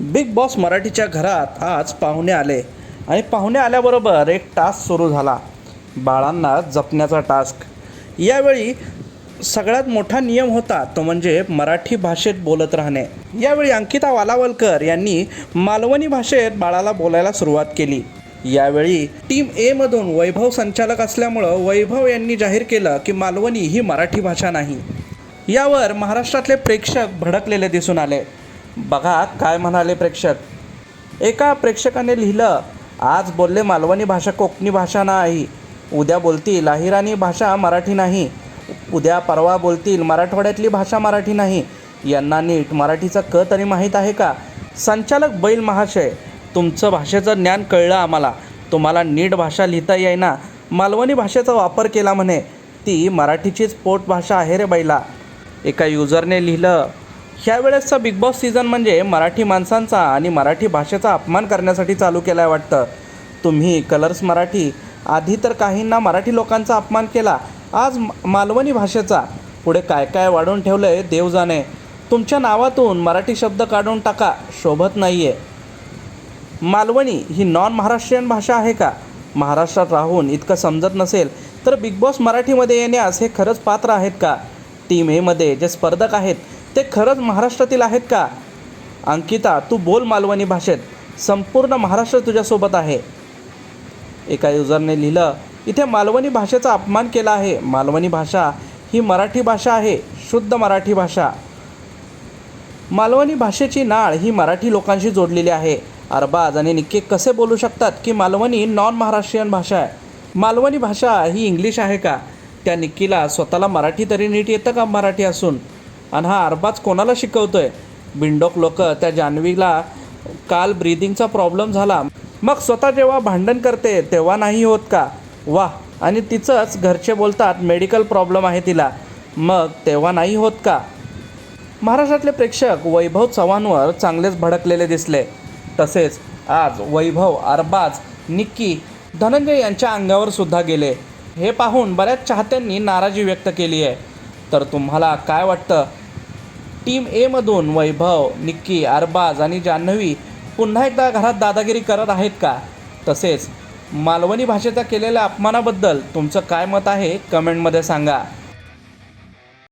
Big boss मराठीच्या घरात आज पाहुणे आले आणि पाहुणे आल्याबरोबर एक टास्क सुरू झाला. बाळांना जपण्याचा टास्क यावेळी सगळ्यात मोठा नियम होता तो म्हणजे मराठी भाषेत बोलत राहणे. यावेळी अंकिता वालावलकर यांनी मालवणी भाषेत बाळाला बोलायला सुरुवात केली. यावेळी टीम ए मधून वैभव संचालक असल्यामुळं वैभव यांनी जाहीर केलं की मालवणी ही मराठी भाषा नाही. यावर महाराष्ट्रातले प्रेक्षक भडकलेले दिसून आले. बघा काय म्हणाले प्रेक्षक. एका प्रेक्षकाने लिहिलं आज बोलले मालवणी भाषा कोकणी भाषा नाही. उद्या बोलतील अहिराणी भाषा मराठी नाही. उद्या परवा बोलतील मराठवाड्यातली भाषा मराठी नाही. यांना नीट मराठीचा क तरी माहीत आहे का? संचालक बैल महाशय तुमचं भाषेचं ज्ञान कळलं आम्हाला. तुम्हाला नीट भाषा लिहिता येईना. मालवणी भाषेचा वापर केला म्हणे. ती मराठीचीच पोटभाषा आहे रे बैला. एका युजरने लिहिलं ह्यावेळेसचा बिग बॉस सीझन म्हणजे मराठी माणसांचा आणि मराठी भाषेचा अपमान करण्यासाठी चालू केला आहे वाटतं. तुम्ही कलर्स मराठी आधी तर काहींना मराठी लोकांचा अपमान केला आज मालवणी भाषेचा. पुढे काय काय वाढवून ठेवलं आहे देव जाणे तुमच्या नावातून मराठी शब्द काढून टाका शोभत नाही आहे मालवणी ही नॉन महाराष्ट्रीयन भाषा आहे का? महाराष्ट्रात राहून इतकं समजत नसेल तर बिग बॉस मराठीमध्ये येण्यास हे खरंच पात्र आहेत का? टीम एमध्ये जे स्पर्धक आहेत ते खरंच महाराष्ट्रातील आहेत का? अंकिता तू बोल मालवणी भाषेत. संपूर्ण महाराष्ट्र तुझ्यासोबत आहे. एका युजरने लिहिलं इथे मालवणी भाषेचा अपमान केला आहे. मालवणी भाषा ही मराठी भाषा आहे. शुद्ध मराठी भाषा. मालवणी भाषेची नाळ ही मराठी लोकांशी जोडलेली आहे. अरबाज आणि निक्के कसे बोलू शकतात की मालवणी नॉन महाराष्ट्रीयन भाषा आहे? मालवणी भाषा ही इंग्लिश आहे का? त्या निक्कीला स्वतःला मराठी तरी नीट येतं का मराठी असून? आणि हा अरबाज कोणाला शिकवतोय? बिंडोक लोक त्या जान्हवीला काल ब्रिदिंगचा प्रॉब्लेम झाला. मग स्वतः जेव्हा भांडण करते तेव्हा नाही होत का? वा आणि तिचंच घरचे बोलतात मेडिकल प्रॉब्लेम आहे तिला. मग तेव्हा नाही होत का? महाराष्ट्रातले प्रेक्षक वैभव चव्हाणवर चांगलेच भडकलेले दिसले. तसेच आज वैभव अरबाज निक्की धनंजय यांच्या अंगावर सुद्धा गेले. हे पाहून बऱ्याच चाहत्यांनी नाराजी व्यक्त केली आहे. तर तुम्हाला काय वाटतं? टीम एमधून वैभव निक्की अरबाज आणि जान्हवी पुन्हा एकदा घरात दादागिरी करत आहेत का? तसेच मालवणी भाषेचा केलेल्या अपमानाबद्दल तुमचं काय मत आहे? कमेंटमध्ये सांगा.